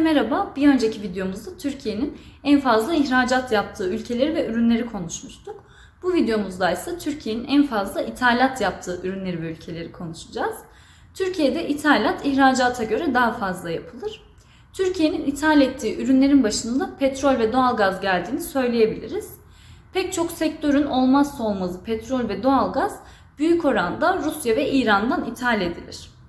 Merhaba. Bir önceki videomuzda Türkiye'nin en fazla ihracat yaptığı ülkeleri ve ürünleri konuşmuştuk. Bu videomuzda ise Türkiye'nin en fazla ithalat yaptığı ürünleri ve ülkeleri konuşacağız. Türkiye'de ithalat ihracata göre daha fazla yapılır. Türkiye'nin ithal ettiği ürünlerin başında petrol ve doğalgaz geldiğini söyleyebiliriz. Pek çok sektörün olmazsa olmazı petrol ve doğalgaz büyük oranda Rusya ve İran'dan ithal edilir.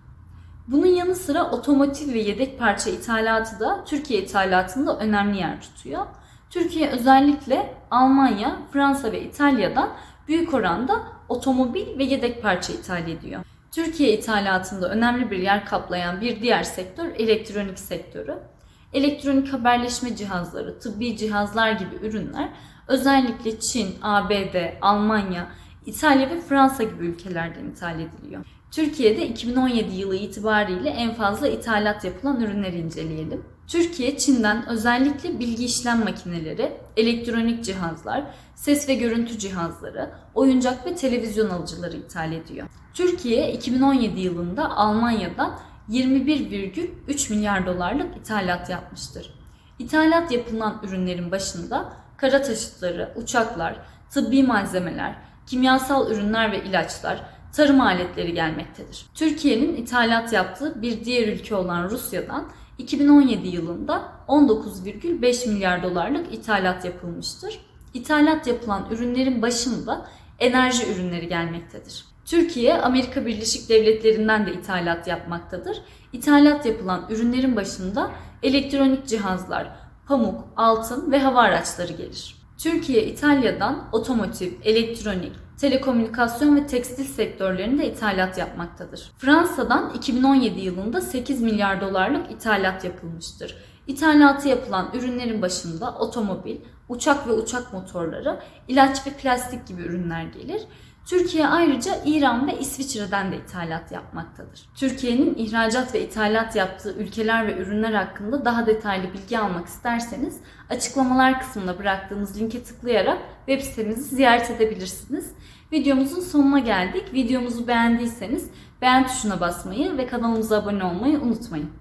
Bunun yanı sıra otomotiv ve yedek parça ithalatı da Türkiye ithalatında önemli yer tutuyor. Türkiye özellikle Almanya, Fransa ve İtalya'dan büyük oranda otomobil ve yedek parça ithal ediyor. Türkiye ithalatında önemli bir yer kaplayan bir diğer sektör elektronik sektörü. Elektronik haberleşme cihazları, tıbbi cihazlar gibi ürünler özellikle Çin, ABD, Almanya, İtalya ve Fransa gibi ülkelerden ithal ediliyor. Türkiye'de 2017 yılı itibariyle en fazla ithalat yapılan ürünleri inceleyelim. Türkiye, Çin'den özellikle bilgi işlem makineleri, elektronik cihazlar, ses ve görüntü cihazları, oyuncak ve televizyon alıcıları ithal ediyor. Türkiye 2017 yılında Almanya'dan 21,3 milyar dolarlık ithalat yapmıştır. İthalat yapılan ürünlerin başında kara taşıtları, uçaklar, tıbbi malzemeler, kimyasal ürünler ve ilaçlar, tarım aletleri gelmektedir. Türkiye'nin ithalat yaptığı bir diğer ülke olan Rusya'dan 2017 yılında 19,5 milyar dolarlık ithalat yapılmıştır. İthalat yapılan ürünlerin başında enerji ürünleri gelmektedir. Türkiye, Amerika Birleşik Devletleri'nden de ithalat yapmaktadır. İthalat yapılan ürünlerin başında elektronik cihazlar, pamuk, altın ve hava araçları gelir. Türkiye, İtalya'dan otomotiv, elektronik, telekomünikasyon ve tekstil sektörlerinde ithalat yapmaktadır. Fransa'dan 2017 yılında 8 milyar dolarlık ithalat yapılmıştır. İthalatı yapılan ürünlerin başında otomobil, uçak ve uçak motorları, ilaç ve plastik gibi ürünler gelir. Türkiye ayrıca İran ve İsviçre'den de ithalat yapmaktadır. Türkiye'nin ihracat ve ithalat yaptığı ülkeler ve ürünler hakkında daha detaylı bilgi almak isterseniz açıklamalar kısmına bıraktığımız linke tıklayarak web sitemizi ziyaret edebilirsiniz. Videomuzun sonuna geldik. Videomuzu beğendiyseniz beğen tuşuna basmayı ve kanalımıza abone olmayı unutmayın.